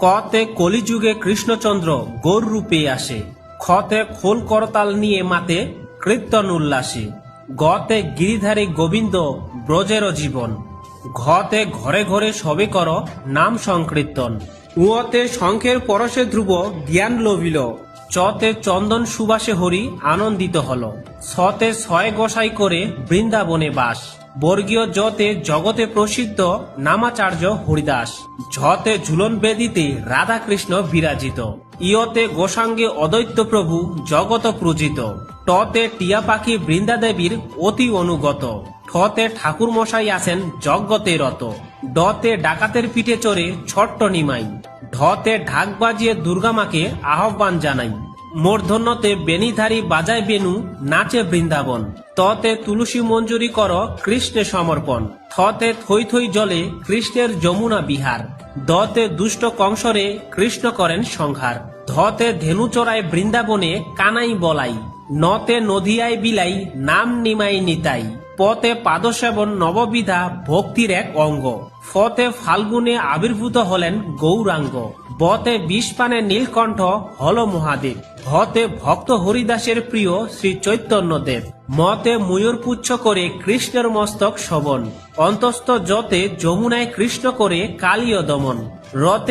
কতে কলিযুগে কৃষ্ণচন্দ্র গৌর রূপে আসে। খতে খোল করতাল নিয়ে মাতে কীর্তন উল্লাসে গতে গিরিধারী গোবিন্দ ব্রজের জীবন। ঘতে ঘরে ঘরে সবে কর নাম সংকীর্তন। উয়তে শঙ্খের পরশে ধ্রুব জ্ঞান লভিল। চতে চন্দন সুবাসে হরি আনন্দিত হল। সতে ছয় গোসাই করে বৃন্দাবনে বাস। বর্গীয় জতে জগতে প্রসিদ্ধ নামাচার্য হরিদাস। ঝতে ঝুলন বেদিতে রাধাকৃষ্ণ বিরাজিত। ইয়তে গোসাঙ্গে অদৈত্য প্রভু জগত পূজিত। টতে টিয়া পাখি বৃন্দাদেবীর অতি অনুগত। ঠতে ঠাকুর মশাই আছেন যজ্ঞতে রত। ডতে ডাকাতের পিঠে চড়ে ছট্ট নিমাই। ঢতে ঢাক বাজিয়ে দুর্গামাকে আহ্বান জানাই। মূর্ধন্যতে বেনিধারী বাজায় বেনু নাচে বৃন্দাবন। ততে তুলসী মঞ্জুরি কর, কৃষ্ণে সমর্পণ। থতে থই থই জলে, কৃষ্ণের যমুনা বিহার। দতে দুষ্ট কংসরে, কৃষ্ণ করেন সংহার। ধতে ধেনু চড়ায় বৃন্দাবনে, কানাই বলাই। নতে নদিয়ায় বিলাই নাম নিমাই নিতাই। পতে পাদসেবন নববিধা, ভক্তির এক অঙ্গ। ফতে ফাল্গুনে আবির্ভূত হলেন গৌরাঙ্গ। বতে বিষপানে নীলকণ্ঠ হল মহাদেব। ভতে ভক্ত হরিদাসের প্রিয় শ্রী চৈতন্য দেব। মতে ময়ূর পুচ্ছ করে কৃষ্ণের মস্তক শবন অন্তস্থ যতে যমুনায় কৃষ্ণ করে কালীয় দমন। রতে